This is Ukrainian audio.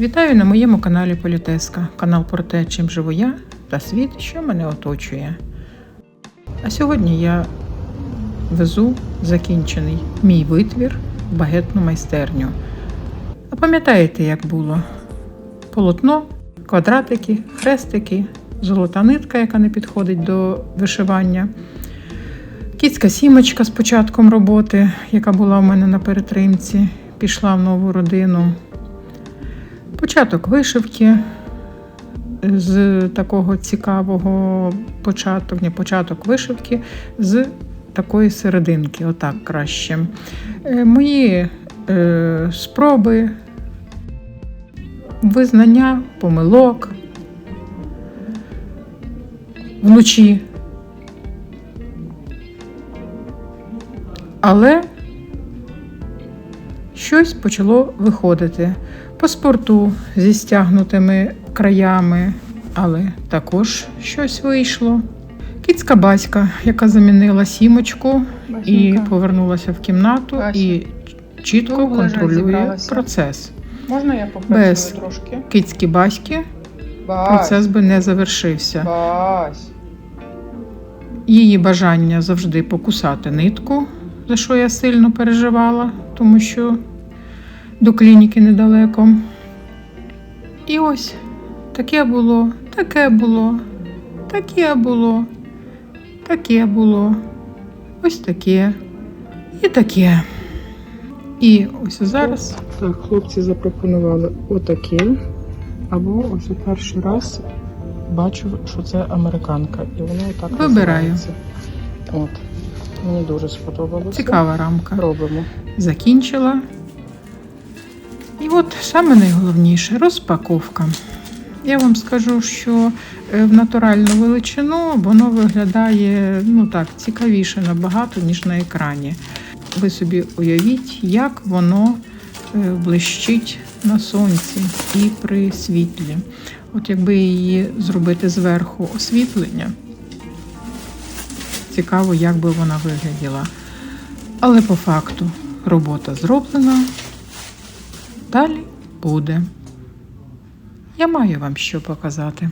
Вітаю на моєму каналі Політеска, канал про те, чим живу я та світ, що мене оточує. А сьогодні я везу закінчений мій витвір в багетну майстерню. А пам'ятаєте, як було? Полотно, квадратики, хрестики, золота нитка, яка не підходить до вишивання. Кіцька сімочка з початком роботи, яка була у мене на перетримці, пішла в нову родину. Початок вишивки з такого цікавого початок, не початок вишивки з такої серединки, отак краще. Е, Мої е, спроби, визнання помилок вночі. Але щось почало виходити по спорту зі стягнутими краями, але також щось вийшло. Кіцька баська, яка замінила сімочку і повернулася в кімнату Бася. і чітко Довго контролює процес. Можна я Без. трошки? Кицькі баськи Бась, процес би не завершився. Бась. Її бажання завжди покусати нитку, за що я сильно переживала, тому що до клініки недалеко. І ось таке було, таке було, таке було, таке було, ось таке і таке. І ось зараз. Так, хлопці запропонували отаке. Або ось у перший раз бачу, що це американка. І воно так Вибираю. називається. От. Мені дуже сподобалося. Цікава рамка. Робимо. Закінчила. І от саме найголовніше розпаковка. Я вам скажу, що е, в натуральну величину воно виглядає ну так, цікавіше набагато, ніж на екрані. Ви собі уявіть, як воно е, блищить на сонці і при світлі. От якби її зробити зверху освітлення, цікаво, як би вона вигляділа. Але по факту робота зроблена. Далі буде. Я маю вам що показати.